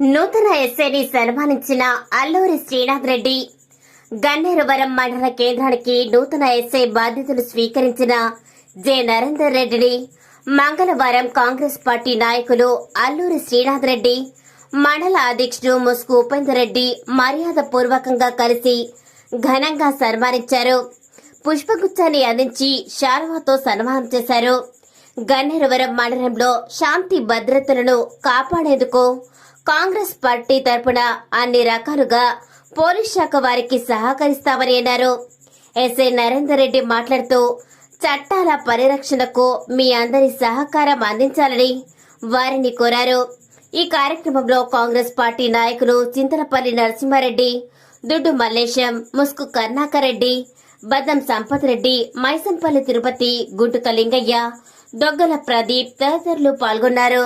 నూతన ఎస్ఐని సన్మానించిన అల్లూరి శ్రీనాథ్ రెడ్డి. గన్నేరువరం మండల కేంద్రానికి నూతన ఎస్ఐ బాధ్యతలు స్వీకరించిన జె నరేందర్ రెడ్డిని మంగళవారం కాంగ్రెస్ పార్టీ నాయకులు అల్లూరి శ్రీనాథ్ రెడ్డి మండల అధ్యక్షుడు ముసుగు ఉపేందర్ రెడ్డి మర్యాద పూర్వకంగా కలిసి ఘనంగా సన్మానించారు. పుష్పగుచ్చాన్ని అందించి శాలువాతో సన్మానం చేశారు. గన్నేరువరం మండలంలో శాంతి భద్రతలను కాపాడేందుకు కాంగ్రెస్ పార్టీ తరపున అన్ని రకాలుగా పోలీస్ శాఖ వారికి సహకరిస్తామని అన్నారు. ఎస్ఐ నరేందర్ రెడ్డి మాట్లాడుతూ చట్టాల పరిరక్షణకు మీ అందరి సహకారం అందించాలని వారిని కోరారు. ఈ కార్యక్రమంలో కాంగ్రెస్ పార్టీ నాయకులు చింతలపల్లి నరసింహారెడ్డి దుడ్డు మల్లేశం ముస్కు కర్ణాకర్ రెడ్డి బద్దం సంపత్ రెడ్డి మైసంపల్లి తిరుపతి గుంటుక లింగయ్య దొగ్గల ప్రదీప్ తదితరులు పాల్గొన్నారు.